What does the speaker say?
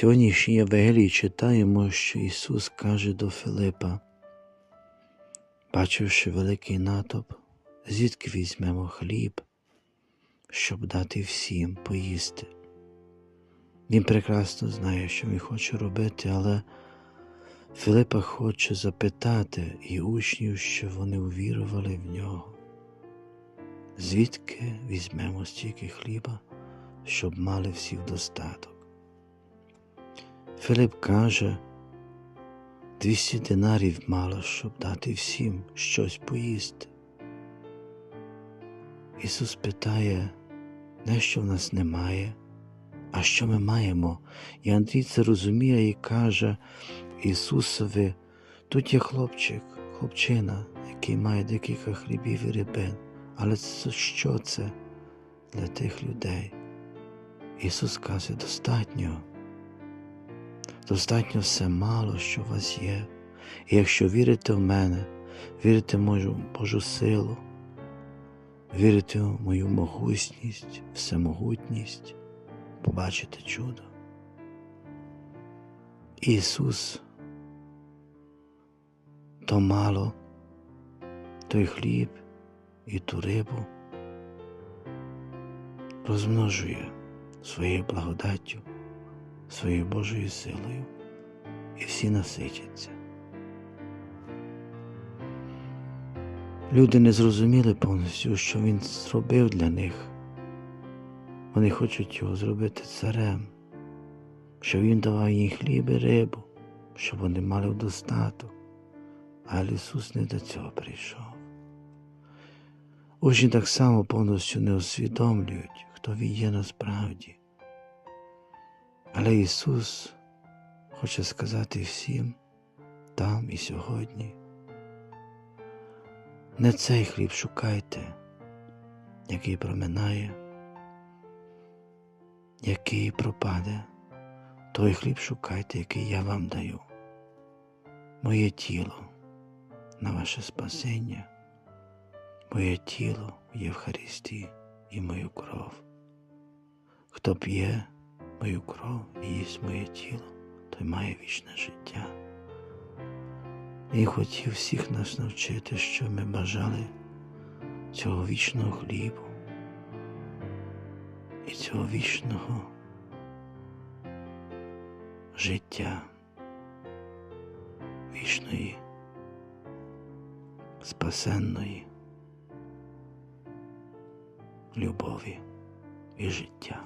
Сьогоднішній Євангелії читаємо, що Ісус каже до Филипа, бачивши великий натовп, звідки візьмемо хліб, щоб дати всім поїсти. Він прекрасно знає, що він хоче робити, але Филипа хоче запитати і учнів, що вони увірували в нього. Звідки візьмемо стільки хліба, щоб мали всі в достаток? Филип каже, 200 динарів мало, щоб дати всім щось поїсти. Ісус питає, не що в нас немає, а що ми маємо. І Андрій це розуміє і каже Ісусові, тут є хлопчик, хлопчина, який має декілька хлібів і рибин. Але що це для тих людей? Ісус каже, достатньо. Достатньо все мало, що у вас є. І якщо вірите в мене, вірите в мою Божу силу, вірите в мою могутність, всемогутність, побачите чудо. Ісус то мало, той хліб і ту рибу розмножує своєю благодаттю, своєю Божою силою, і всі насичаться. Люди не зрозуміли повністю, що він зробив для них. Вони хочуть його зробити царем, що він давав їм хліб і рибу, щоб вони мали в достаток. Але Ісус не до цього прийшов. Учні так само повністю не усвідомлюють, хто він є насправді. Але Ісус хоче сказати всім там і сьогодні. Не цей хліб шукайте, який проминає, який пропаде, той хліб шукайте, який я вам даю. Моє тіло на ваше спасіння, моє тіло в Євхаристії і мою кров. Хто п'є мою кров і їсть моє тіло, той має вічне життя. І хотів всіх нас навчити, що ми бажали цього вічного хлібу і цього вічного життя, вічної, спасенної любові і життя.